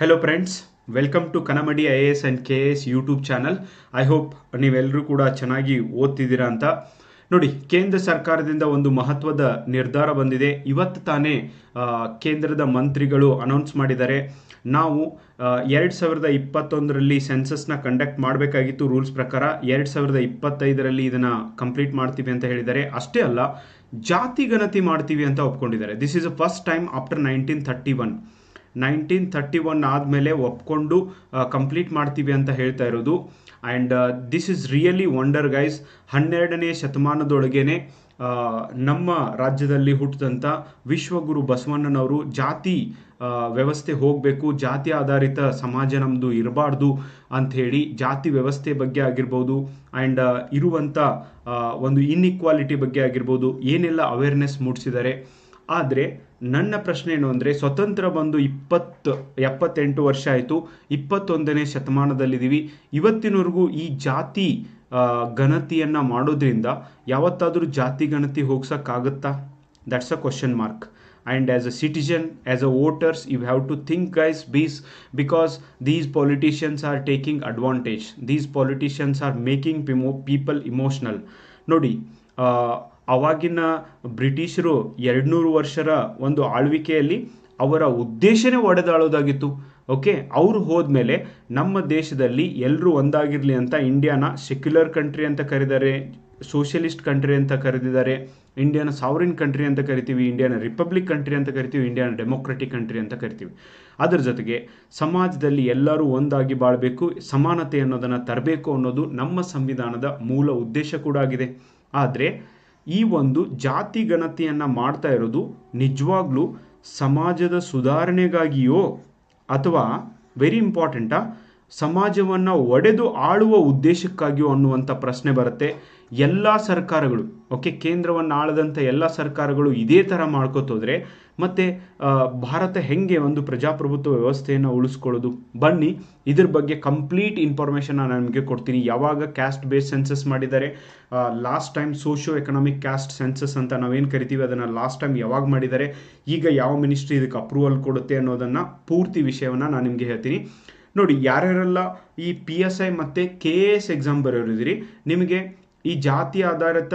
Hello friends welcome to Kanamadi I A S and K S YouTube channel I hope ನೀವೆಲ್ಲರೂ ಕೂಡ ಚೆನ್ನಾಗಿ ಓದ್ತಿದ್ದೀರಾ ಅಂತ. ನೋಡಿ, ಕೇಂದ್ರ ಸರ್ಕಾರದಿಂದ ಒಂದು ಮಹತ್ವದ ನಿರ್ಧಾರ ಬಂದಿದೆ. ಇವತ್ತು ತಾನೇ ಕೇಂದ್ರದ ಮಂತ್ರಿಗಳು ಅನೌನ್ಸ್ ಮಾಡಿದ್ದಾರೆ. ನಾವು ಎರಡು ಸಾವಿರದ ಇಪ್ಪತ್ತೊಂದರಲ್ಲಿ ಸೆನ್ಸಸ್ನ ಕಂಡಕ್ಟ್ ಮಾಡಬೇಕಾಗಿತ್ತು ರೂಲ್ಸ್ ಪ್ರಕಾರ. ಎರಡು ಸಾವಿರದ ಇಪ್ಪತ್ತೈದರಲ್ಲಿ ಇದನ್ನು ಕಂಪ್ಲೀಟ್ ಮಾಡ್ತೀವಿ ಅಂತ ಹೇಳಿದ್ದಾರೆ. ಅಷ್ಟೇ ಅಲ್ಲ, ಜಾತಿ ಗಣತಿ ಮಾಡ್ತೀವಿ ಅಂತ ಒಪ್ಕೊಂಡಿದ್ದಾರೆ. This is a first time after nineteen thirty one nineteen thirty one ಆದಮೇಲೆ ಒಪ್ಕೊಂಡು ಕಂಪ್ಲೀಟ್ ಮಾಡ್ತೀವಿ ಅಂತ ಹೇಳ್ತಾ ಇರೋದು. And this is really wonder guys ಹನ್ನೆರಡನೇ ಶತಮಾನದೊಳಗೇನೆ ನಮ್ಮ ರಾಜ್ಯದಲ್ಲಿ ಹುಟ್ಟಿದಂಥ ವಿಶ್ವಗುರು ಬಸವಣ್ಣನವರು ಜಾತಿ ವ್ಯವಸ್ಥೆ ಹೋಗಬೇಕು, ಜಾತಿ ಆಧಾರಿತ ಸಮಾಜ ನಮ್ಮದು ಇರಬಾರ್ದು ಅಂಥೇಳಿ ಜಾತಿ ವ್ಯವಸ್ಥೆ ಬಗ್ಗೆ ಆಗಿರ್ಬೋದು ಆ್ಯಂಡ್ ಇರುವಂಥ ಒಂದು ಇನ್ಇಕ್ವಾಲಿಟಿ ಬಗ್ಗೆ ಆಗಿರ್ಬೋದು, ಏನೆಲ್ಲ ಅವೇರ್ನೆಸ್ ಮೂಡಿಸಿದ್ದಾರೆ. ಆದರೆ ನನ್ನ ಪ್ರಶ್ನೆ ಏನು ಅಂದರೆ, ಸ್ವತಂತ್ರ ಬಂದು ಇಪ್ಪತ್ತು, ಎಪ್ಪತ್ತೆಂಟು ವರ್ಷ ಆಯಿತು, ಇಪ್ಪತ್ತೊಂದನೇ ಶತಮಾನದಲ್ಲಿದ್ದೀವಿ. ಇವತ್ತಿನವರೆಗೂ ಈ ಜಾತಿ ಗಣತಿಯನ್ನು ಮಾಡೋದ್ರಿಂದ ಯಾವತ್ತಾದರೂ ಜಾತಿ ಗಣತಿ ಹೋಗ್ಸೋಕ್ಕಾಗುತ್ತಾ? That's a question mark and as a citizen as a voters you have to think guys bees because these politicians are taking advantage these politicians are making ಪಿಮೋ people emotional ನೋಡಿ ಅವಾಗಿನ ಬ್ರಿಟಿಷರು ಎರಡುನೂರು ವರ್ಷರ ಒಂದು ಆಳ್ವಿಕೆಯಲ್ಲಿ ಅವರ ಉದ್ದೇಶನೇ ಒಡೆದಾಳೋದಾಗಿತ್ತು. ಓಕೆ, ಅವರು ಹೋದ್ಮೇಲೆ ನಮ್ಮ ದೇಶದಲ್ಲಿ ಎಲ್ಲರೂ ಒಂದಾಗಿರಲಿ ಅಂತ ಇಂಡಿಯಾನ ಸೆಕ್ಯುಲರ್ ಕಂಟ್ರಿ ಅಂತ ಕರೆದರೆ ಸೋಷಿಯಲಿಸ್ಟ್ ಕಂಟ್ರಿ ಅಂತ ಕರೆದಿದ್ದಾರೆ ಇಂಡಿಯಾನ ಸಾವರಿನ್ ಕಂಟ್ರಿ ಅಂತ ಕರಿತೀವಿ, ಇಂಡಿಯಾನ ರಿಪಬ್ಲಿಕ್ ಕಂಟ್ರಿ ಅಂತ ಕರಿತೀವಿ, ಇಂಡಿಯಾನ ಡೆಮೋಕ್ರೆಟಿಕ್ ಕಂಟ್ರಿ ಅಂತ ಕರಿತೀವಿ. ಅದರ ಜೊತೆಗೆ ಸಮಾಜದಲ್ಲಿ ಎಲ್ಲರೂ ಒಂದಾಗಿ ಬಾಳಬೇಕು, ಸಮಾನತೆ ಅನ್ನೋದನ್ನು ತರಬೇಕು ಅನ್ನೋದು ನಮ್ಮ ಸಂವಿಧಾನದ ಮೂಲ ಉದ್ದೇಶ ಕೂಡ ಆಗಿದೆ. ಆದರೆ ಈ ಒಂದು ಜಾತಿ ಗಣತಿಯನ್ನು ಮಾಡ್ತಾ ಇರೋದು ನಿಜವಾಗ್ಲೂ ಸಮಾಜದ ಸುಧಾರಣೆಗಾಗಿಯೋ ಅಥವಾ ವೆರಿ ಇಂಪಾರ್ಟೆಂಟಾ ಸಮಾಜವನ್ನು ಒಡೆದು ಆಳುವ ಉದ್ದೇಶಕ್ಕಾಗಿಯೋ ಅನ್ನುವಂಥ ಪ್ರಶ್ನೆ ಬರುತ್ತೆ. ಎಲ್ಲ ಸರ್ಕಾರಗಳು ಓಕೆ ಕೇಂದ್ರವನ್ನು ಆಳದಂಥ ಎಲ್ಲ ಸರ್ಕಾರಗಳು ಇದೇ ಥರ ಮಾಡ್ಕೋತೋದ್ರೆ ಮತ್ತು ಭಾರತ ಹೆಂಗೆ ಒಂದು ಪ್ರಜಾಪ್ರಭುತ್ವ ವ್ಯವಸ್ಥೆಯನ್ನು ಉಳಿಸ್ಕೊಳ್ಳೋದು? ಬನ್ನಿ, ಇದ್ರ ಬಗ್ಗೆ ಕಂಪ್ಲೀಟ್ ಇನ್ಫಾರ್ಮೇಷನ್ ನಾನು ನಿಮಗೆ ಕೊಡ್ತೀನಿ. ಯಾವಾಗ ಕ್ಯಾಸ್ಟ್ ಬೇಸ್ ಸೆನ್ಸಸ್ ಮಾಡಿದ್ದಾರೆ last time socio economic caste census ಅಂತ ನಾವೇನು ಕರಿತೀವಿ, ಅದನ್ನು ಲಾಸ್ಟ್ ಟೈಮ್ ಯಾವಾಗ ಮಾಡಿದ್ದಾರೆ, ಈಗ ಯಾವ ಮಿನಿಸ್ಟ್ರಿ ಇದಕ್ಕೆ ಅಪ್ರೂವಲ್ ಕೊಡುತ್ತೆ ಅನ್ನೋದನ್ನು ಪೂರ್ತಿ ವಿಷಯವನ್ನು ನಾನು ನಿಮಗೆ ಹೇಳ್ತೀನಿ. ನೋಡಿ, ಯಾರ್ಯಾರೆಲ್ಲ ಈ ಪಿ ಎಸ್ ಐ ಮತ್ತು ಕೆ ಎ ಎಸ್ ಎಕ್ಸಾಮ್ ಬರೋರಿದ್ದೀರಿ ನಿಮಗೆ ಈ ಜಾತಿ ಆಧಾರಿತ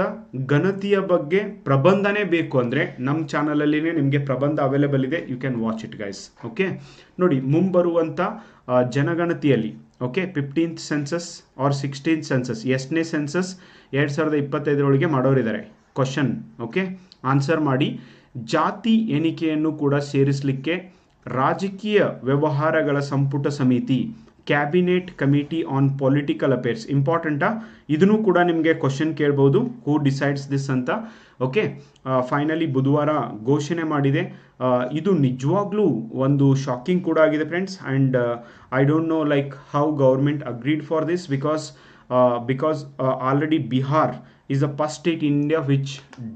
ಗಣತಿಯ ಬಗ್ಗೆ ಪ್ರಬಂಧನೇ ಬೇಕು ಅಂದರೆ ನಮ್ಮ ಚಾನಲಲ್ಲಿನೇ ನಿಮಗೆ ಪ್ರಬಂಧ ಅವೈಲೇಬಲ್ ಇದೆ. You can watch it guys okay ನೋಡಿ ಮುಂಬರುವಂಥ ಜನಗಣತಿಯಲ್ಲಿ okay fifteenth census or sixteenth census ಎಷ್ಟನೇ ಸೆನ್ಸಸ್ ಎರಡು ಸಾವಿರದ ಇಪ್ಪತ್ತೈದರೊಳಗೆ ಮಾಡೋರಿದ್ದಾರೆ. ಕ್ವಶನ್ ಓಕೆ ಆನ್ಸರ್ ಮಾಡಿ. ಜಾತಿ ಎಣಿಕೆಯನ್ನು ಕೂಡ ಸೇರಿಸಲಿಕ್ಕೆ ರಾಜಕೀಯ ವ್ಯವಹಾರಗಳ ಸಂಪುಟ ಸಮಿತಿ cabinet committee on political affairs ಇಂಪಾರ್ಟೆಂಟಾ ಇದನ್ನು ಕೂಡ ನಿಮಗೆ ಕ್ವಶನ್ ಕೇಳ್ಬೋದು. ಹೂ ಡಿಸೈಡ್ಸ್ ದಿಸ್ ಅಂತ. ಓಕೆ ಫೈನಲಿ ಬುಧವಾರ ಘೋಷಣೆ ಮಾಡಿದೆ. ಇದು ನಿಜವಾಗ್ಲೂ ಒಂದು ಶಾಕಿಂಗ್ ಕೂಡ ಆಗಿದೆ friends and I don't know like how government agreed for this because because already Bihar is the first state in India which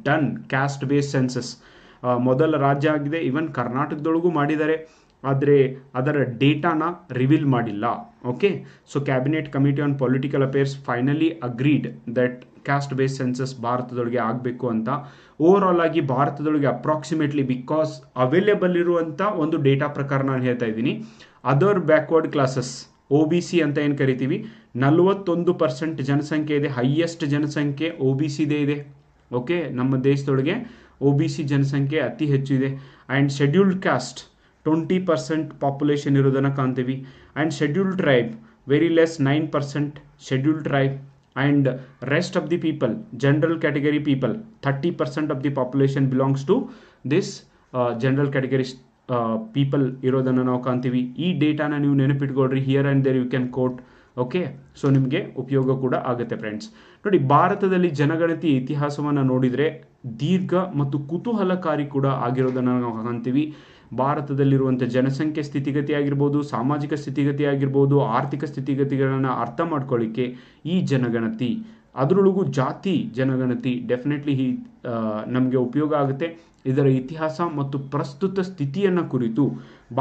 done caste base census ಮೊದಲ ರಾಜ್ಯ ಆಗಿದೆ. ಈವನ್ ಕರ್ನಾಟಕದೊಳಗೂ ಮಾಡಿದ್ದಾರೆ. ಆದರೆ ಅದರ ಡೇಟಾನ ರಿವೀಲ್ ಮಾಡಿಲ್ಲ. Okay so cabinet committee on political affairs finally agreed that caste base census ಭಾರತದೊಳಗೆ ಆಗಬೇಕು ಅಂತ. ಓವರ್ ಆಲ್ ಆಗಿ ಭಾರತದೊಳಗೆ ಅಪ್ರಾಕ್ಸಿಮೇಟ್ಲಿ ಬಿಕಾಸ್ ಅವೈಲೇಬಲ್ ಇರುವಂಥ ಒಂದು ಡೇಟಾ ಪ್ರಕಾರ ನಾನು ಹೇಳ್ತಾ ಇದ್ದೀನಿ. Other backward classes O B C ಅಂತ ಏನು ಕರಿತೀವಿ? ನಲವತ್ತೊಂದು ಪರ್ಸೆಂಟ್ ಜನಸಂಖ್ಯೆ ಇದೆ. ಹೈಯೆಸ್ಟ್ ಜನಸಂಖ್ಯೆ ಒ ಬಿ ಸಿದೇ ಇದೆ. ಓಕೆ ನಮ್ಮ ದೇಶದೊಳಗೆ ಒ ಬಿ ಸಿ ಜನಸಂಖ್ಯೆ ಅತಿ ಹೆಚ್ಚು ಇದೆ. And scheduled caste twenty percent population ಇರೋದನ್ನು ಕಾಣ್ತೀವಿ. And scheduled tribe very less nine percent scheduled tribe and rest of the people general category people thirty percent of the population belongs to this general category people ಇರೋದನ್ನು ನಾವು ಕಾಣ್ತೀವಿ. ಈ ಡೇಟಾನ ನೀವು ನೆನಪಿಟ್ಕೊಳ್ರಿ here and there you can quote okay so ನಿಮಗೆ ಉಪಯೋಗ ಕೂಡ ಆಗುತ್ತೆ ಫ್ರೆಂಡ್ಸ್ ನೋಡಿ, ಭಾರತದಲ್ಲಿ ಜನಗಣತಿ ಇತಿಹಾಸವನ್ನು ನೋಡಿದರೆ ದೀರ್ಘ ಮತ್ತು ಕುತೂಹಲಕಾರಿ ಕೂಡ ಆಗಿರೋದನ್ನು ನಾವು ಕಾಣ್ತೀವಿ. ಭಾರತದಲ್ಲಿರುವಂಥ ಜನಸಂಖ್ಯೆ ಸ್ಥಿತಿಗತಿ ಆಗಿರ್ಬೋದು ಸಾಮಾಜಿಕ ಸ್ಥಿತಿಗತಿ ಆಗಿರ್ಬೋದು ಆರ್ಥಿಕ ಸ್ಥಿತಿಗತಿಗಳನ್ನು ಅರ್ಥ ಮಾಡ್ಕೊಳ್ಳಿಕ್ಕೆ ಈ ಜನಗಣತಿ. ಅದರೊಳಗೂ ಜಾತಿ ಜನಗಣತಿ ಡೆಫಿನೆಟ್ಲಿ ಈ ನಮಗೆ ಉಪಯೋಗ ಆಗುತ್ತೆ. ಇದರ ಇತಿಹಾಸ ಮತ್ತು ಪ್ರಸ್ತುತ ಸ್ಥಿತಿಯನ್ನು ಕುರಿತು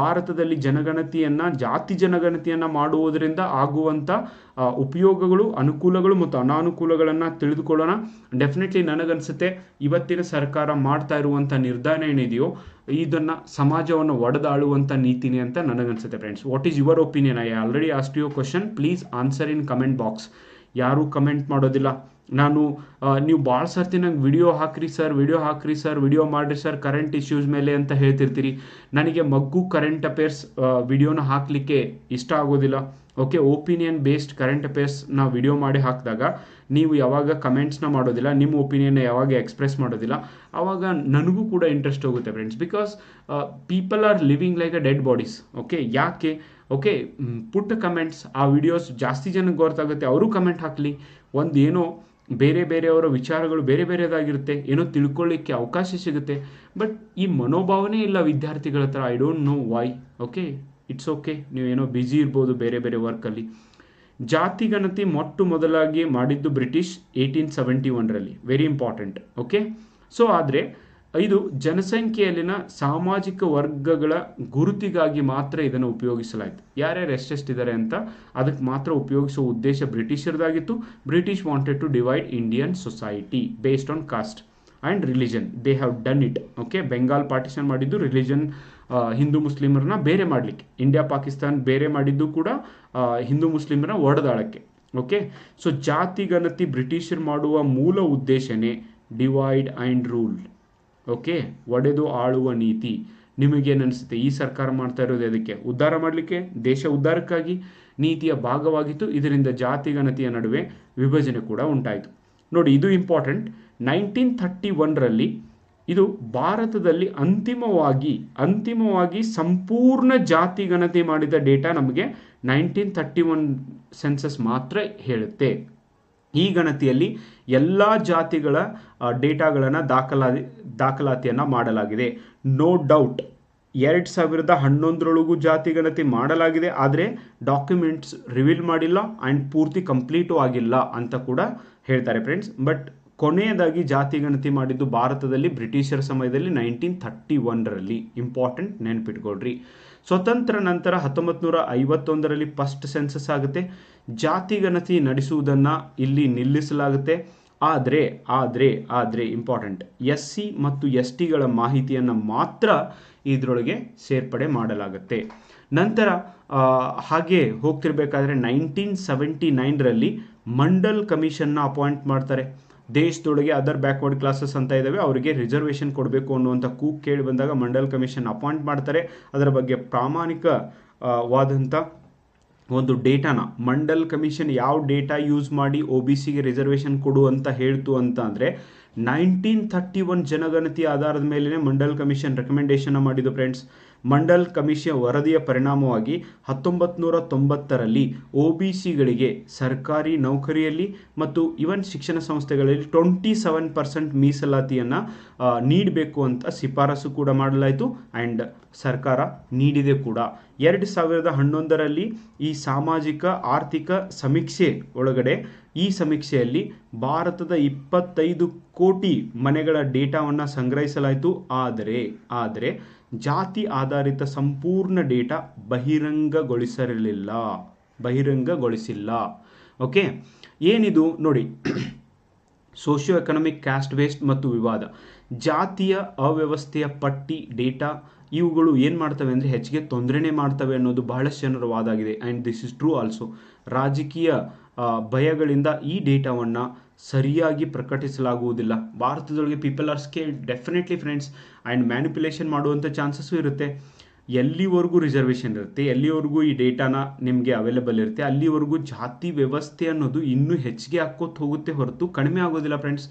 ಭಾರತದಲ್ಲಿ ಜನಗಣತಿಯನ್ನು, ಜಾತಿ ಜನಗಣತಿಯನ್ನು ಮಾಡುವುದರಿಂದ ಆಗುವಂಥ ಉಪಯೋಗಗಳು, ಅನುಕೂಲಗಳು ಮತ್ತು ಅನಾನುಕೂಲಗಳನ್ನು ತಿಳಿದುಕೊಳ್ಳೋಣ. ಡೆಫಿನೆಟ್ಲಿ ನನಗನ್ಸುತ್ತೆ ಇವತ್ತಿನ ಸರ್ಕಾರ ಮಾಡ್ತಾ ಇರುವಂಥ ನಿರ್ಧಾರ ಏನಿದೆಯೋ, ಇದನ್ನು ಸಮಾಜವನ್ನು ಒಡೆದಾಳುವಂಥ ನೀತಿನೇ ಅಂತ ನನಗನ್ಸುತ್ತೆ friends what is your opinion I already asked you question please answer in comment box ಯಾರೂ ಕಮೆಂಟ್ ಮಾಡೋದಿಲ್ಲ. ನಾನು ನೀವು ಭಾಳ ಸರ್ತಿ ನಂಗೆ ವಿಡಿಯೋ ಹಾಕ್ರಿ ಸರ್ ವಿಡಿಯೋ ಹಾಕ್ರಿ ಸರ್ ವಿಡಿಯೋ ಮಾಡಿರಿ ಸರ್ ಕರೆಂಟ್ ಇಶ್ಯೂಸ್ ಮೇಲೆ ಅಂತ ಹೇಳ್ತಿರ್ತೀರಿ. ನನಗೆ ಮಗ್ಗು ಕರೆಂಟ್ ಅಫೇರ್ಸ್ ವಿಡಿಯೋನ ಹಾಕಲಿಕ್ಕೆ ಇಷ್ಟ ಆಗೋದಿಲ್ಲ. ಓಕೆ ಒಪಿನಿಯನ್ ಬೇಸ್ಡ್ ಕರೆಂಟ್ ಅಫೇರ್ಸ್ನ ವಿಡಿಯೋ ಮಾಡಿ ಹಾಕಿದಾಗ ನೀವು ಯಾವಾಗ ಕಮೆಂಟ್ಸ್ನ ಮಾಡೋದಿಲ್ಲ, ನಿಮ್ಮ ಒಪಿನಿಯನ್ನ ಯಾವಾಗ ಎಕ್ಸ್ಪ್ರೆಸ್ ಮಾಡೋದಿಲ್ಲ ಆವಾಗ ನನಗೂ ಕೂಡ ಇಂಟ್ರೆಸ್ಟ್ ಹೋಗುತ್ತೆ friends because people are living like a dead bodies okay ಯಾಕೆ? ಓಕೆ ಪುಟ್ಟ ಕಮೆಂಟ್ಸ್ ಆ ವಿಡಿಯೋಸ್ ಜಾಸ್ತಿ ಜನಕ್ಕೆ ಗೊತ್ತಾಗುತ್ತೆ, ಅವರು ಕಮೆಂಟ್ ಹಾಕಲಿ. ಒಂದು ಏನೋ ಬೇರೆ ಬೇರೆಯವರ ವಿಚಾರಗಳು ಬೇರೆ ಬೇರೆದಾಗಿರುತ್ತೆ, ಏನೋ ತಿಳ್ಕೊಳ್ಳಿಕ್ಕೆ ಅವಕಾಶ ಸಿಗುತ್ತೆ. ಬಟ್ ಈ ಮನೋಭಾವನೆ ಇಲ್ಲ ವಿದ್ಯಾರ್ಥಿಗಳ ಹತ್ರ I don't know why okay it's okay ನೀವೇನೋ ಬ್ಯುಸಿ ಇರ್ಬೋದು ಬೇರೆ ಬೇರೆ ವರ್ಕಲ್ಲಿ ಜಾತಿ ಗಣತಿ ಮೊಟ್ಟ ಮೊದಲಾಗಿ ಮಾಡಿದ್ದು ಬ್ರಿಟಿಷ್ ಏಯ್ಟೀನ್ ಸೆವೆಂಟಿ ಒನ್ರಲ್ಲಿ ವೆರಿ ಇಂಪಾರ್ಟೆಂಟ್ ಓಕೆ ಸೊ ಆದರೆ ಇದು ಜನಸಂಖ್ಯೆಯಲ್ಲಿನ ಸಾಮಾಜಿಕ ವರ್ಗಗಳ ಗುರುತಿಗಾಗಿ ಮಾತ್ರ ಇದನ್ನು ಉಪಯೋಗಿಸಲಾಯಿತು. ಯಾರ್ಯಾರು ಎಷ್ಟೆಷ್ಟಿದ್ದಾರೆ ಅಂತ ಅದಕ್ಕೆ ಮಾತ್ರ ಉಪಯೋಗಿಸುವ ಉದ್ದೇಶ ಬ್ರಿಟಿಷರದಾಗಿತ್ತು. British wanted to divide Indian society based on caste and religion they have done it okay Bengal partition ಮಾಡಿದ್ದು ರಿಲಿಜನ್ ಹಿಂದೂ ಮುಸ್ಲಿಮರನ್ನ ಬೇರೆ ಮಾಡಲಿಕ್ಕೆ. ಇಂಡಿಯಾ ಪಾಕಿಸ್ತಾನ್ ಬೇರೆ ಮಾಡಿದ್ದು ಕೂಡ ಹಿಂದೂ ಮುಸ್ಲಿಮರನ್ನ ಒಡೆದಾಳಕ್ಕೆ ಓಕೆ ಸೊ ಜಾತಿ ಗಣತಿ ಬ್ರಿಟಿಷರು ಮಾಡುವ ಮೂಲ ಉದ್ದೇಶನೇ ಡಿವೈಡ್ ಆ್ಯಂಡ್ ರೂಲ್ ಓಕೆ ಒಡೆದು ಆಳುವ ನೀತಿ. ನಿಮಗೇನು ಅನಿಸುತ್ತೆ ಈ ಸರ್ಕಾರ ಮಾಡ್ತಾ ಇರೋದು ಅದಕ್ಕೆ ಉದ್ಧಾರ ಮಾಡಲಿಕ್ಕೆ? ದೇಶ ಉದ್ಧಾರಕ್ಕಾಗಿ ನೀತಿಯ ಭಾಗವಾಗಿತ್ತು. ಇದರಿಂದ ಜಾತಿ ಗಣತಿಯ ನಡುವೆ ವಿಭಜನೆ ಕೂಡ ಉಂಟಾಯಿತು. ನೋಡಿ, ಇದು ಇಂಪಾರ್ಟೆಂಟ್ ನೈನ್ಟೀನ್ ಥರ್ಟಿ ಒನ್ರಲ್ಲಿ ಇದು ಭಾರತದಲ್ಲಿ ಅಂತಿಮವಾಗಿ ಅಂತಿಮವಾಗಿ ಸಂಪೂರ್ಣ ಜಾತಿ ಗಣತಿ ಮಾಡಿದ ಡೇಟಾ ನಮಗೆ ನೈನ್ಟೀನ್ ಥರ್ಟಿ ಒನ್ ಸೆನ್ಸಸ್ ಮಾತ್ರ ಹೇಳುತ್ತೆ. ಈ ಗಣತಿಯಲ್ಲಿ ಎಲ್ಲ ಜಾತಿಗಳ ಡೇಟಾಗಳನ್ನು ದಾಖಲಾ ದಾಖಲಾತಿಯನ್ನು ಮಾಡಲಾಗಿದೆ. ನೋ ಡೌಟ್ ಎರಡು ಸಾವಿರದ ಹನ್ನೊಂದರೊಳಗೂ ಜಾತಿ ಗಣತಿ ಮಾಡಲಾಗಿದೆ, ಆದರೆ ಡಾಕ್ಯುಮೆಂಟ್ಸ್ ರಿವೀಲ್ ಮಾಡಿಲ್ಲ ಆ್ಯಂಡ್ ಪೂರ್ತಿ ಕಂಪ್ಲೀಟು ಆಗಿಲ್ಲ ಅಂತ ಕೂಡ ಹೇಳ್ತಾರೆ ಫ್ರೆಂಡ್ಸ್ ಬಟ್ ಕೊನೆಯದಾಗಿ ಜಾತಿ ಗಣತಿ ಮಾಡಿದ್ದು ಭಾರತದಲ್ಲಿ ಬ್ರಿಟಿಷರ ಸಮಯದಲ್ಲಿ ನೈನ್ಟೀನ್ ಥರ್ಟಿ ಒನ್ರಲ್ಲಿ ಇಂಪಾರ್ಟೆಂಟ್ ನೆನ್ಪಿಟ್ಕೊಳ್ರಿ. ಸ್ವತಂತ್ರ ನಂತರ ಹತ್ತೊಂಬತ್ತು ನೂರ ಐವತ್ತೊಂದರಲ್ಲಿ ಫಸ್ಟ್ ಸೆನ್ಸಸ್ ಆಗುತ್ತೆ. ಜಾತಿ ಗಣತಿ ನಡೆಸುವುದನ್ನು ಇಲ್ಲಿ ನಿಲ್ಲಿಸಲಾಗುತ್ತೆ. ಆದರೆ ಆದರೆ ಆದರೆ ಇಂಪಾರ್ಟೆಂಟ್ ಎಸ್ ಸಿ ಮತ್ತು ಎಸ್ ಟಿಗಳ ಮಾಹಿತಿಯನ್ನು ಮಾತ್ರ ಇದರೊಳಗೆ ಸೇರ್ಪಡೆ ಮಾಡಲಾಗುತ್ತೆ. ನಂತರ ಹಾಗೆ ಹೋಗ್ತಿರ್ಬೇಕಾದ್ರೆ ನೈನ್ಟೀನ್ ಸೆವೆಂಟಿ ನೈನ್ರಲ್ಲಿ ಮಂಡಲ್ ಕಮಿಷನ್ನ ಅಪಾಯಿಂಟ್ ಮಾಡ್ತಾರೆ. ದೇಶದೊಳಗೆ ಅದರ್ ಬ್ಯಾಕ್ವರ್ಡ್ ಕ್ಲಾಸಸ್ ಅಂತ ಇದ್ದಾವೆ ಅವರಿಗೆ ರಿಸರ್ವೇಷನ್ ಕೊಡಬೇಕು ಅನ್ನುವಂಥ ಕೂಗ್ ಕೇಳಿ ಬಂದಾಗ ಮಂಡಲ್ ಕಮಿಷನ್ ಅಪಾಯಿಂಟ್ ಮಾಡ್ತಾರೆ. ಅದರ ಬಗ್ಗೆ ಪ್ರಾಮಾಣಿಕವಾದಂಥ ಒಂದು ಡೇಟಾನ, ಮಂಡಲ್ ಕಮಿಷನ್ ಯಾವ ಡೇಟಾ ಯೂಸ್ ಮಾಡಿ ಒ ಬಿ ಸಿಗೆ ರಿಸರ್ವೇಷನ್ ಕೊಡು ಅಂತ ಹೇಳ್ತು ಅಂತ ಅಂದರೆ ನೈನ್ಟೀನ್ ಥರ್ಟಿ ಒನ್ ಜನಗಣತಿ ಆಧಾರದ ಮೇಲೇ ಮಂಡಲ್ ಕಮಿಷನ್ ರೆಕಮೆಂಡೇಶನ್ ಮಾಡಿದ್ದು ಫ್ರೆಂಡ್ಸ್ ಮಂಡಲ್ ಕಮಿಷನ್ ವರದಿಯ ಪರಿಣಾಮವಾಗಿ ಹತ್ತೊಂಬತ್ತು ನೂರ ತೊಂಬತ್ತರಲ್ಲಿ ಒ ಬಿ ಸರ್ಕಾರಿ ನೌಕರಿಯಲ್ಲಿ ಮತ್ತು ಇವನ್ ಶಿಕ್ಷಣ ಸಂಸ್ಥೆಗಳಲ್ಲಿ ಟ್ವೆಂಟಿ ಸೆವೆನ್ ಪರ್ಸೆಂಟ್ ಮೀಸಲಾತಿಯನ್ನು ನೀಡಬೇಕು ಅಂತ ಶಿಫಾರಸು ಕೂಡ ಮಾಡಲಾಯಿತು. ಆ್ಯಂಡ್ ಸರ್ಕಾರ ನೀಡಿದೆ ಕೂಡ. ಎರಡು ಸಾವಿರದ ಹನ್ನೊಂದರಲ್ಲಿ ಈ ಸಾಮಾಜಿಕ, ಆರ್ಥಿಕ ಸಮೀಕ್ಷೆ ಒಳಗಡೆ ಈ ಸಮೀಕ್ಷೆಯಲ್ಲಿ ಭಾರತದ ಇಪ್ಪತ್ತೈದು ಕೋಟಿ ಮನೆಗಳ ಡೇಟಾವನ್ನು ಸಂಗ್ರಹಿಸಲಾಯಿತು. ಆದರೆ ಆದರೆ ಜಾತಿ ಆಧಾರಿತ ಸಂಪೂರ್ಣ ಡೇಟಾ ಬಹಿರಂಗಗೊಳಿಸಿರಲಿಲ್ಲ ಬಹಿರಂಗಗೊಳಿಸಿಲ್ಲ. ಓಕೆ? ಏನಿದು? ನೋಡಿ. ಸೋಷಿಯೋ ಎಕನಾಮಿಕ್ ಕ್ಯಾಸ್ಟ್ ವೇಸ್ಟ್ ಮತ್ತು ವಿವಾದ. ಜಾತಿಯ ಅವ್ಯವಸ್ಥೆಯ ಪಟ್ಟಿ, ಡೇಟಾ ಇವುಗಳು ಏನು ಮಾಡ್ತವೆ ಅಂದರೆ ಹೆಚ್ಚಿಗೆ ತೊಂದರೆನೇ ಮಾಡ್ತವೆ ಅನ್ನೋದು ಬಹಳಷ್ಟು ಜನರ ವಾದ ಆಗಿದೆ and this is true also ರಾಜಕೀಯ ಭಯಗಳಿಂದ ಈ ಡೇಟಾವನ್ನು ಸರಿಯಾಗಿ ಪ್ರಕಟಿಸಲಾಗುವುದಿಲ್ಲ. ಭಾರತದೊಳಗೆ people are scale definitely friends and manipulation ಮಾಡುವಂಥ ಚಾನ್ಸಸ್ಸು ಇರುತ್ತೆ. ಎಲ್ಲಿವರೆಗೂ ರಿಸರ್ವೇಷನ್ ಇರುತ್ತೆ, ಎಲ್ಲಿವರೆಗೂ ಈ ಡೇಟಾನ ನಿಮಗೆ ಅವೈಲೇಬಲ್ ಇರುತ್ತೆ, ಅಲ್ಲಿವರೆಗೂ ಜಾತಿ ವ್ಯವಸ್ಥೆ ಅನ್ನೋದು ಇನ್ನೂ ಹೆಚ್ಚಿಗೆ ಹಾಕೋತ್ ಹೋಗುತ್ತೆ ಹೊರತು ಕಡಿಮೆ ಆಗೋದಿಲ್ಲ ಫ್ರೆಂಡ್ಸ್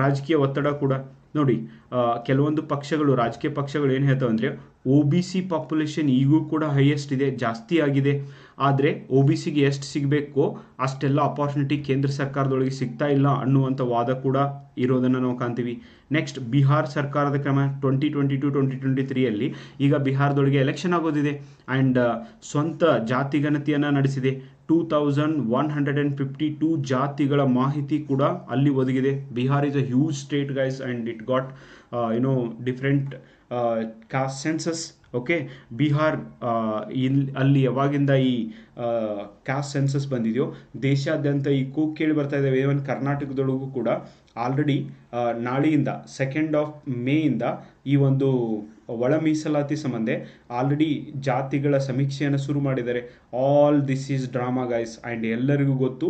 ರಾಜಕೀಯ ಒತ್ತಡ ಕೂಡ. ನೋಡಿ ಕೆಲವೊಂದು ಪಕ್ಷಗಳು, ರಾಜಕೀಯ ಪಕ್ಷಗಳು ಏನು ಹೇಳ್ತಾವೆ ಅಂದರೆ ಒ ಬಿ ಸಿ ಪಾಪ್ಯುಲೇಷನ್ ಈಗೂ ಕೂಡ ಹೈಯೆಸ್ಟ್ ಇದೆ, ಜಾಸ್ತಿ ಆಗಿದೆ. ಆದರೆ ಒ ಬಿ ಸಿಗೆ ಎಷ್ಟು ಸಿಗಬೇಕೋ ಅಷ್ಟೆಲ್ಲ ಅಪಾರ್ಚುನಿಟಿ ಕೇಂದ್ರ ಸರ್ಕಾರದೊಳಗೆ ಸಿಗ್ತಾ ಇಲ್ಲ ಅನ್ನುವಂಥ ವಾದ ಕೂಡ ಇರೋದನ್ನು ನಾವು ಕಾಣ್ತೀವಿ. ನೆಕ್ಸ್ಟ್ ಬಿಹಾರ್ ಸರ್ಕಾರದ ಕ್ರಮ twenty twenty two twenty twenty ತ್ರೀಯಲ್ಲಿ ಈಗ ಬಿಹಾರದೊಳಗೆ ಎಲೆಕ್ಷನ್ ಆಗೋದಿದೆ ಆ್ಯಂಡ್ ಸ್ವಂತ ಜಾತಿ ಗಣತಿಯನ್ನು ನಡೆಸಿದೆ. Two thousand one hundred and fifty two ಜಾತಿಗಳ ಮಾಹಿತಿ ಕೂಡ ಅಲ್ಲಿ ಒದಗಿದೆ. Bihar is a huge state guys and it got you know different caste census okay Bihar ಆ, ಇಲ್ ಅಲ್ಲಿ ಯಾವಾಗಿಂದ ಈ ಕ್ಯಾಸ್ಟ್ ಸೆನ್ಸಸ್ ಬಂದಿದೆಯೋ ದೇಶಾದ್ಯಂತ ಈ ಕೂಗ್ ಕೇಳಿ ಬರ್ತಾ ಇದ್ದಾವೆ ಈವನ್ ಕರ್ನಾಟಕದೊಳಗೂ ಕೂಡ. ಆಲ್ರೆಡಿ ನಾಳೆಯಿಂದ ಸೆಕೆಂಡ್ ಆಫ್ ಮೇಯಿಂದ ಈ ಒಂದು ಒಳ ಮೀಸಲಾತಿ ಸಂಬಂಧ ಆಲ್ರೆಡಿ ಜಾತಿಗಳ ಸಮೀಕ್ಷೆಯನ್ನು ಶುರು ಮಾಡಿದ್ದಾರೆ. All this is drama guys and ಎಲ್ಲರಿಗೂ ಗೊತ್ತು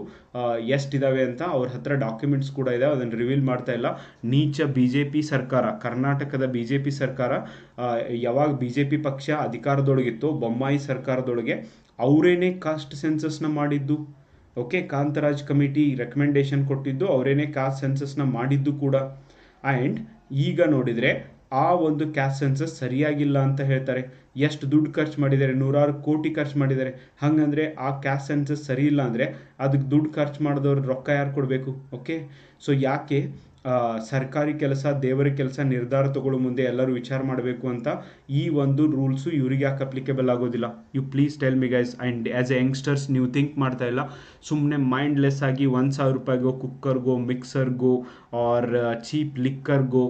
ಎಷ್ಟಿದಾವೆ ಅಂತ ಅವ್ರ ಹತ್ರ ಡಾಕ್ಯುಮೆಂಟ್ಸ್ ಕೂಡ ಇದೆ. ಅದನ್ನು ರಿವೀಲ್ ಮಾಡ್ತಾ ಇಲ್ಲ. ನೀಚ ಬಿ ಜೆ ಪಿ ಸರ್ಕಾರ, ಕರ್ನಾಟಕದ ಬಿ ಜೆ ಪಿ ಸರ್ಕಾರ ಯಾವಾಗ ಬಿ ಜೆ ಪಿ ಪಕ್ಷ ಅಧಿಕಾರದೊಳಗಿತ್ತು, ಬೊಮ್ಮಾಯಿ ಸರ್ಕಾರದೊಳಗೆ ಅವರೇನೇ ಕಾಸ್ಟ್ ಸೆನ್ಸಸ್ನ ಮಾಡಿದ್ದು. ಓಕೆ ಕಾಂತರಾಜ್ ಕಮಿಟಿ ರೆಕಮೆಂಡೇಶನ್ ಕೊಟ್ಟಿದ್ದು, ಅವರೇನೇ ಕಾಸ್ಟ್ ಸೆನ್ಸಸ್ನ ಮಾಡಿದ್ದು ಕೂಡ. ಆ್ಯಂಡ್ ಈಗ ನೋಡಿದರೆ ಆ ಒಂದು ಕ್ಯಾಸ್ಟ್ ಸೆನ್ಸಸ್ ಸರಿಯಾಗಿಲ್ಲ ಅಂತ ಹೇಳ್ತಾರೆ. ಎಷ್ಟು ದುಡ್ಡು ಖರ್ಚು ಮಾಡಿದ್ದಾರೆ, ನೂರಾರು ಕೋಟಿ ಖರ್ಚು ಮಾಡಿದ್ದಾರೆ. ಹಾಗಂದ್ರೆ ಆ ಕ್ಯಾಸ್ಟ್ ಸೆನ್ಸಸ್ ಸರಿ ಇಲ್ಲ ಅಂದರೆ ಅದಕ್ಕೆ ದುಡ್ಡು ಖರ್ಚು ಮಾಡಿದವ್ರು ರೊಕ್ಕ ಯಾರು ಕೊಡಬೇಕು ಓಕೆ ಸೊ ಯಾಕೆ ಸರ್ಕಾರಿ ಕೆಲಸ, ದೇವರ ಕೆಲಸ, ನಿರ್ಧಾರ ತಗೊಳ್ಳೋ ಮುಂದೆ ಎಲ್ಲರೂ ವಿಚಾರ ಮಾಡಬೇಕು ಅಂತ ಈ ಒಂದು ರೂಲ್ಸು ಇವ್ರಿಗೆ ಯಾಕೆ ಅಪ್ಲಿಕೇಬಲ್ ಆಗೋದಿಲ್ಲ? You please tell me guys and as a youngsters ನೀವು ಥಿಂಕ್ ಮಾಡ್ತಾ ಇಲ್ಲ. ಸುಮ್ಮನೆ ಮೈಂಡ್ಲೆಸ್ ಆಗಿ ಒಂದು ಸಾವಿರ ರೂಪಾಯಿಗೋ ಕುಕ್ಕರ್ಗೋ ಮಿಕ್ಸರ್ಗೋ ಆರ್ ಚೀಪ್ ಲಿಕ್ಕರ್ಗೋ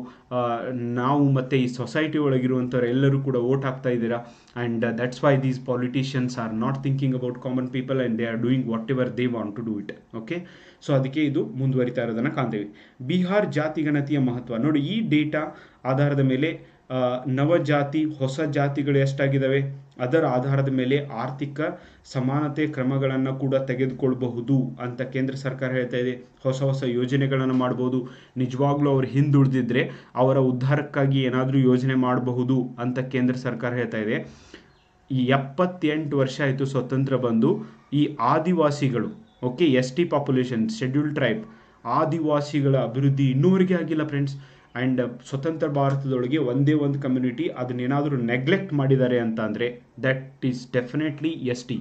ನಾವು ಮತ್ತು ಈ ಸೊಸೈಟಿ ಒಳಗಿರುವಂಥವ್ರು ಎಲ್ಲರೂ ಕೂಡ ಓಟ್ ಹಾಕ್ತಾ ಇದ್ದೀರಾ? And that's why these politicians are not thinking about common people and they are doing whatever they want to do it okay so ಅದಕ್ಕೆ ಇದು ಮುಂದುವರಿತಾ ಇರೋದನ್ನು ಕಾಣ್ತೇವೆ. ಬಿಹಾರ್ ಜಾತಿ ಗಣತಿಯ ಮಹತ್ವ. ನೋಡಿ, ಈ ಡೇಟಾ ಆಧಾರದ ಮೇಲೆ ನವಜಾತಿ, ಹೊಸ ಜಾತಿಗಳು ಎಷ್ಟಾಗಿದ್ದಾವೆ ಅದರ ಆಧಾರದ ಮೇಲೆ ಆರ್ಥಿಕ ಸಮಾನತೆ ಕ್ರಮಗಳನ್ನು ಕೂಡ ತೆಗೆದುಕೊಳ್ಳಬಹುದು ಅಂತ ಕೇಂದ್ರ ಸರ್ಕಾರ ಹೇಳ್ತಾ ಇದೆ. ಹೊಸ ಹೊಸ ಯೋಜನೆಗಳನ್ನು ಮಾಡ್ಬೋದು. ನಿಜವಾಗ್ಲೂ ಅವ್ರು ಹಿಂದುಳಿದಿದ್ರೆ ಅವರ ಉದ್ಧಾರಕ್ಕಾಗಿ ಏನಾದರೂ ಯೋಜನೆ ಮಾಡಬಹುದು ಅಂತ ಕೇಂದ್ರ ಸರ್ಕಾರ ಹೇಳ್ತಾ ಇದೆ. ಈ ಎಪ್ಪತ್ತೆಂಟು ವರ್ಷ ಆಯಿತು ಸ್ವತಂತ್ರ ಬಂದು, ಈ ಆದಿವಾಸಿಗಳು okay S T population schedule tribe ಆದಿವಾಸಿಗಳ ಅಭಿವೃದ್ಧಿ ಇನ್ನೂವರೆಗೆ ಆಗಿಲ್ಲ ಫ್ರೆಂಡ್ಸ್ ಆ್ಯಂಡ್ ಸ್ವತಂತ್ರ ಭಾರತದೊಳಗೆ ಒಂದೇ ಒಂದು ಕಮ್ಯುನಿಟಿ ಅದನ್ನೇನಾದರೂ ನೆಗ್ಲೆಕ್ಟ್ ಮಾಡಿದ್ದಾರೆ ಅಂತ ಅಂದರೆ that is definitely S T.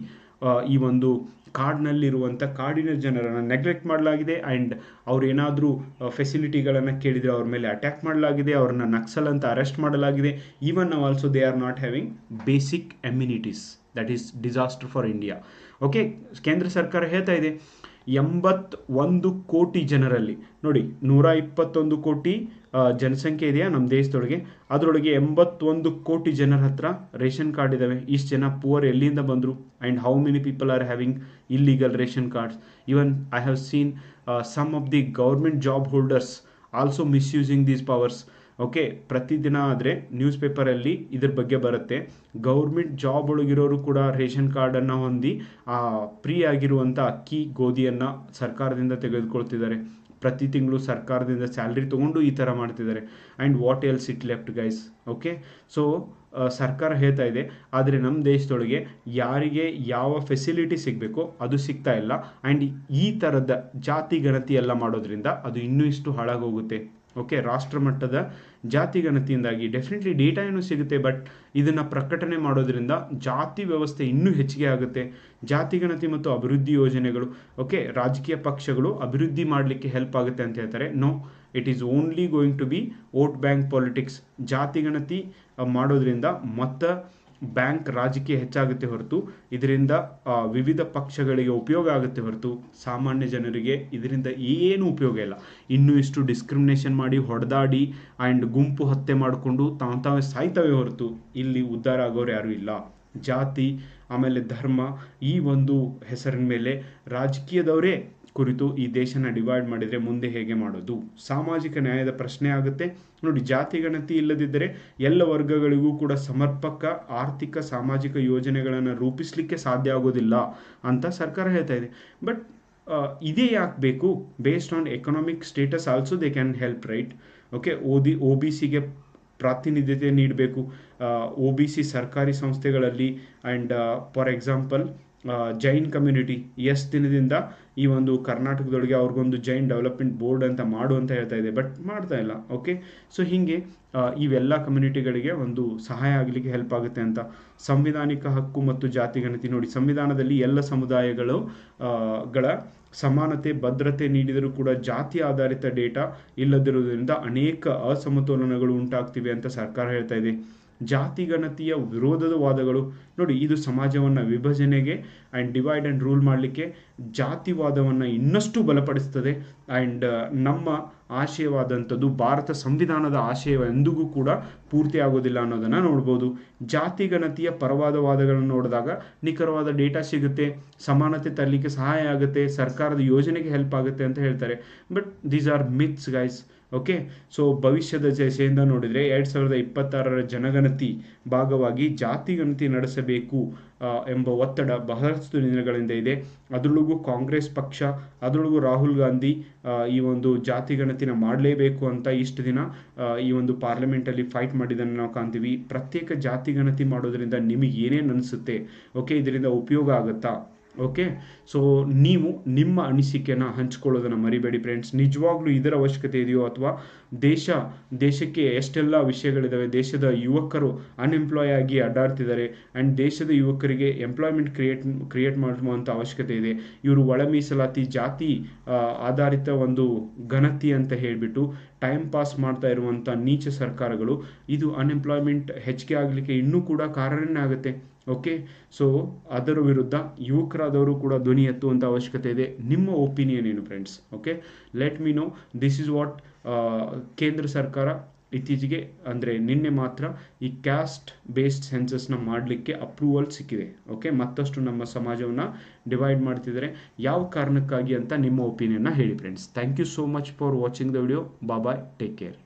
ಈ ಒಂದು ಕಾಡಿನಲ್ಲಿರುವಂಥ ಕಾಡಿನ ಜನರನ್ನು ನೆಗ್ಲೆಕ್ಟ್ ಮಾಡಲಾಗಿದೆ ಆ್ಯಂಡ್ ಅವ್ರೇನಾದರೂ ಫೆಸಿಲಿಟಿಗಳನ್ನು ಕೇಳಿದರೆ ಅವ್ರ ಮೇಲೆ ಅಟ್ಯಾಕ್ ಮಾಡಲಾಗಿದೆ, ಅವ್ರನ್ನ ನಕ್ಸಲ್ ಅಂತ ಅರೆಸ್ಟ್ ಮಾಡಲಾಗಿದೆ. ಈವನ್ ನಾವು also they are not having basic immunities that is disaster for India okay ಕೇಂದ್ರ ಸರ್ಕಾರ ಹೇಳ್ತಾ ಇದೆ ಎಂಬತ್ತೊಂದು ಕೋಟಿ ಜನರಲ್ಲಿ. ನೋಡಿ, ನೂರ ಇಪ್ಪತ್ತೊಂದು ಕೋಟಿ ಜನಸಂಖ್ಯೆ ಇದೆಯಾ ನಮ್ಮ ದೇಶದೊಳಗೆ? ಅದರೊಳಗೆ ಎಂಬತ್ತೊಂದು ಕೋಟಿ ಜನರ ಹತ್ರ ರೇಷನ್ ಕಾರ್ಡ್ ಇದ್ದಾವೆ ಇಷ್ಟು ಜನ ಪುವರ್ ಎಲ್ಲಿಂದ ಬಂದರು? And how many people are having illegal ration cards? Even I have seen some of the government job holders also misusing these powers okay, ಪ್ರತಿದಿನ ಆದರೆ ನ್ಯೂಸ್ ಪೇಪರಲ್ಲಿ ಇದ್ರ ಬಗ್ಗೆ ಬರುತ್ತೆ. ಗೌರ್ಮೆಂಟ್ ಜಾಬ್ ಒಳಗಿರೋರು ಕೂಡ ರೇಷನ್ ಕಾರ್ಡನ್ನು ಹೊಂದಿ, ಆ ಫ್ರೀ ಆಗಿರುವಂಥ ಅಕ್ಕಿ, ಗೋಧಿಯನ್ನು ಸರ್ಕಾರದಿಂದ ತೆಗೆದುಕೊಳ್ತಿದ್ದಾರೆ. ಪ್ರತಿ ತಿಂಗಳು ಸರ್ಕಾರದಿಂದ ಸ್ಯಾಲ್ರಿ ತೊಗೊಂಡು ಈ ಥರ ಮಾಡ್ತಿದ್ದಾರೆ. And what else it left guys okay so ಸರ್ಕಾರ ಹೇಳ್ತಾ ಇದೆ. ಆದರೆ ನಮ್ಮ ದೇಶದೊಳಗೆ ಯಾರಿಗೆ ಯಾವ ಫೆಸಿಲಿಟಿ ಸಿಗಬೇಕೋ ಅದು ಸಿಗ್ತಾ ಇಲ್ಲ. ಆ್ಯಂಡ್ ಈ ಥರದ ಜಾತಿ ಗಣತಿ ಎಲ್ಲ ಮಾಡೋದ್ರಿಂದ ಅದು ಇನ್ನೂ ಇಷ್ಟು ಹಾಳಾಗೋಗುತ್ತೆ. ಓಕೆ ರಾಷ್ಟ್ರ ಮಟ್ಟದ ಜಾತಿ ಗಣತಿಯಿಂದಾಗಿ ಡೆಫಿನೆಟ್ಲಿ ಡೇಟಾ ಏನೂ ಸಿಗುತ್ತೆ ಬಟ್ ಇದನ್ನು ಪ್ರಕಟಣೆ ಮಾಡೋದ್ರಿಂದ ಜಾತಿ ವ್ಯವಸ್ಥೆ ಇನ್ನೂ ಹೆಚ್ಚಿಗೆ ಆಗುತ್ತೆ. ಜಾತಿ ಗಣತಿ ಮತ್ತು ಅಭಿವೃದ್ಧಿ ಯೋಜನೆಗಳು ಓಕೆ ರಾಜಕೀಯ ಪಕ್ಷಗಳು ಅಭಿವೃದ್ಧಿ ಮಾಡಲಿಕ್ಕೆ ಹೆಲ್ಪ್ ಆಗುತ್ತೆ ಅಂತ ಹೇಳ್ತಾರೆ. No it is only going to be vote bank politics ಜಾತಿ ಗಣತಿ ಆ, ಮಾಡೋದ್ರಿಂದ ಮತ ಬ್ಯಾಂಕ್ ರಾಜಕೀಯ ಹೆಚ್ಚಾಗುತ್ತೆ ಹೊರತು ಇದರಿಂದ ವಿವಿಧ ಪಕ್ಷಗಳಿಗೆ ಉಪಯೋಗ ಆಗುತ್ತೆ ಹೊರತು ಸಾಮಾನ್ಯ ಜನರಿಗೆ ಇದರಿಂದ ಏನು ಉಪಯೋಗ ಇಲ್ಲ. ಇನ್ನೂ ಇಷ್ಟು ಡಿಸ್ಕ್ರಿಮಿನೇಷನ್ ಮಾಡಿ, ಹೊಡೆದಾಡಿ ಆ್ಯಂಡ್ ಗುಂಪು ಹತ್ಯೆ ಮಾಡಿಕೊಂಡು ತಾವು ತಾವೇ ಸಾಯ್ತವೆ ಹೊರತು ಇಲ್ಲಿ ಉದ್ಧಾರ ಆಗೋರು ಯಾರೂ ಇಲ್ಲ. ಜಾತಿ, ಆಮೇಲೆ ಧರ್ಮ, ಈ ಒಂದು ಹೆಸರಿನ ಮೇಲೆ ರಾಜಕೀಯದವರೇ ಕುರಿತು ಈ ದೇಶನ ಡಿವೈಡ್ ಮಾಡಿದರೆ ಮುಂದೆ ಹೇಗೆ ಮಾಡೋದು? ಸಾಮಾಜಿಕ ನ್ಯಾಯದ ಪ್ರಶ್ನೆ ಆಗುತ್ತೆ. ನೋಡಿ, ಜಾತಿ ಗಣತಿ ಇಲ್ಲದಿದ್ದರೆ ಎಲ್ಲ ವರ್ಗಗಳಿಗೂ ಕೂಡ ಸಮರ್ಪಕ ಆರ್ಥಿಕ ಸಾಮಾಜಿಕ ಯೋಜನೆಗಳನ್ನು ರೂಪಿಸಲಿಕ್ಕೆ ಸಾಧ್ಯ ಆಗೋದಿಲ್ಲ ಅಂತ ಸರ್ಕಾರ ಹೇಳ್ತಾ ಇದೆ. ಬಟ್ ಇದೇ ಯಾಕೆ ಬೇಕು? Based on economic status also they can help right okay ಓದಿ ಒ ಬಿ ಸಿಗೆ ಪ್ರಾತಿನಿಧ್ಯತೆ ನೀಡಬೇಕು. ಒ ಬಿ ಸಿ ಸರ್ಕಾರಿ ಸಂಸ್ಥೆಗಳಲ್ಲಿ and for example Jain community. ಎಷ್ಟು ದಿನದಿಂದ ಈ ಒಂದು ಕರ್ನಾಟಕದೊಳಗೆ ಅವ್ರಿಗೊಂದು ಜೈನ್ ಡೆವಲಪ್ಮೆಂಟ್ ಬೋರ್ಡ್ ಅಂತ ಮಾಡು ಅಂತ ಹೇಳ್ತಾ ಇದೆ. ಬಟ್ ಮಾಡ್ತಾ ಇಲ್ಲ. ಓಕೆ ಸೊ ಹೀಗೆ ಇವೆಲ್ಲ ಕಮ್ಯುನಿಟಿಗಳಿಗೆ ಒಂದು ಸಹಾಯ ಆಗಲಿಕ್ಕೆ ಹೆಲ್ಪ್ ಆಗುತ್ತೆ ಅಂತ. ಸಂವಿಧಾನಿಕ ಹಕ್ಕು ಮತ್ತು ಜಾತಿ ಗಣತಿ ನೋಡಿ. ಸಂವಿಧಾನದಲ್ಲಿ ಎಲ್ಲ ಸಮುದಾಯಗಳು ಗಳ ಸಮಾನತೆ, ಭದ್ರತೆ ನೀಡಿದರೂ ಕೂಡ ಜಾತಿ ಆಧಾರಿತ ಡೇಟಾ ಇಲ್ಲದಿರುವುದರಿಂದ ಅನೇಕ ಅಸಮತೋಲನಗಳು ಉಂಟಾಗ್ತಿವೆ ಅಂತ ಸರ್ಕಾರ ಹೇಳ್ತಾ ಇದೆ. ಜಾತಿ ಗಣತಿಯ ವಿರೋಧದ ವಾದಗಳು. ನೋಡಿ, ಇದು ಸಮಾಜವನ್ನು ವಿಭಜನೆಗೆ ಆ್ಯಂಡ್ ಡಿವೈಡ್ ಆ್ಯಂಡ್ ರೂಲ್ ಮಾಡಲಿಕ್ಕೆ ಜಾತಿವಾದವನ್ನು ಇನ್ನಷ್ಟು ಬಲಪಡಿಸ್ತದೆ. ಆ್ಯಂಡ್ ನಮ್ಮ ಆಶಯವಾದಂಥದ್ದು ಭಾರತ ಸಂವಿಧಾನದ ಆಶಯ ಎಂದಿಗೂ ಕೂಡ ಪೂರ್ತಿ ಆಗೋದಿಲ್ಲ ಅನ್ನೋದನ್ನು ನೋಡ್ಬೋದು. ಜಾತಿಗಣತಿಯ ಪರವಾದ ವಾದಗಳನ್ನು ನೋಡಿದಾಗ ನಿಖರವಾದ ಡೇಟಾ ಸಿಗುತ್ತೆ, ಸಮಾನತೆ ತರಲಿಕ್ಕೆ ಸಹಾಯ ಆಗುತ್ತೆ, ಸರ್ಕಾರದ ಯೋಜನೆಗೆ ಹೆಲ್ಪ್ ಆಗುತ್ತೆ ಅಂತ ಹೇಳ್ತಾರೆ. But these are myths guys okay so ಭವಿಷ್ಯದ ಜಯಸೆಯಿಂದ ನೋಡಿದರೆ ಎರಡು ಸಾವಿರದ ಇಪ್ಪತ್ತಾರರ ಜನಗಣತಿ ಭಾಗವಾಗಿ ಜಾತಿ ಗಣತಿ ನಡೆಸಬೇಕು ಎಂಬ ಒತ್ತಡ ಬಹಳಷ್ಟು ದಿನಗಳಿಂದ ಇದೆ. ಅದರೊಳಗೂ ಕಾಂಗ್ರೆಸ್ ಪಕ್ಷ, ಅದರೊಳಗೂ ರಾಹುಲ್ ಗಾಂಧಿ ಈ ಒಂದು ಜಾತಿ ಗಣತಿನ ಮಾಡಲೇಬೇಕು ಅಂತ ಇಷ್ಟು ದಿನ ಈ ಒಂದು ಪಾರ್ಲಿಮೆಂಟಲ್ಲಿ ಫೈಟ್ ಮಾಡಿದ್ದನ್ನು ನಾವು ಕಾಣ್ತೀವಿ. ಪ್ರತ್ಯೇಕ ಜಾತಿ ಗಣತಿ ಮಾಡೋದರಿಂದ ನಿಮಗೆ ಏನೇನು ಅನಿಸುತ್ತೆ? ಓಕೆ ಇದರಿಂದ ಉಪಯೋಗ ಆಗುತ್ತಾ? ಓಕೆ ಸೊ ನೀವು ನಿಮ್ಮ ಅನಿಸಿಕೆನ ಹಂಚ್ಕೊಳ್ಳೋದನ್ನು ಮರಿಬೇಡಿ ಫ್ರೆಂಡ್ಸ್ ನಿಜವಾಗ್ಲೂ ಇದರ ಅವಶ್ಯಕತೆ ಇದೆಯೋ ಅಥವಾ ದೇಶ, ದೇಶಕ್ಕೆ ಎಷ್ಟೆಲ್ಲ ವಿಷಯಗಳಿದ್ದಾವೆ ದೇಶದ ಯುವಕರು ಅನ್ಎಂಪ್ಲಾಯ್ ಆಗಿ ಅಡ್ಡಾಡ್ತಿದ್ದಾರೆ ಆ್ಯಂಡ್ ದೇಶದ ಯುವಕರಿಗೆ ಎಂಪ್ಲಾಯ್ಮೆಂಟ್ ಕ್ರಿಯೇಟ್ ಕ್ರಿಯೇಟ್ ಮಾಡುವಂಥ ಅವಶ್ಯಕತೆ ಇದೆ. ಇವರು ಒಳ ಮೀಸಲಾತಿ ಜಾತಿ ಆಧಾರಿತ ಒಂದು ಘನತಿ ಅಂತ ಹೇಳಿಬಿಟ್ಟು ಟೈಮ್ ಪಾಸ್ ಮಾಡ್ತಾ ಇರುವಂಥ ನೀಚ ಸರ್ಕಾರಗಳು, ಇದು ಅನ್ಎಂಪ್ಲಾಯ್ಮೆಂಟ್ ಹೆಚ್ಚಿಗೆ ಆಗಲಿಕ್ಕೆ ಇನ್ನೂ ಕೂಡ ಕಾರಣನೇ ಆಗುತ್ತೆ ಓಕೆ ಸೊ ಅದರ ವಿರುದ್ಧ ಯುವಕರಾದವರು ಕೂಡ ಧ್ವನಿ ಎತ್ತುವಂಥ ಅವಶ್ಯಕತೆ ಇದೆ. ನಿಮ್ಮ ಒಪಿನಿಯನ್ ಏನು friends okay let me know this is what ಕೇಂದ್ರ ಸರ್ಕಾರ ಇತ್ತೀಚೆಗೆ, ಅಂದರೆ ನಿನ್ನೆ ಮಾತ್ರ ಈ ಕ್ಯಾಸ್ಟ್ ಬೇಸ್ಡ್ ಸೆನ್ಸಸ್ನ ಮಾಡಲಿಕ್ಕೆ ಅಪ್ರೂವಲ್ ಸಿಕ್ಕಿದೆ. ಓಕೆ ಮತ್ತಷ್ಟು ನಮ್ಮ ಸಮಾಜವನ್ನು ಡಿವೈಡ್ ಮಾಡ್ತಿದ್ದಾರೆ. ಯಾವ ಕಾರಣಕ್ಕಾಗಿ ಅಂತ ನಿಮ್ಮ ಒಪಿನಿಯನ್ನ ಹೇಳಿ friends thank you so much for watching the video bye take care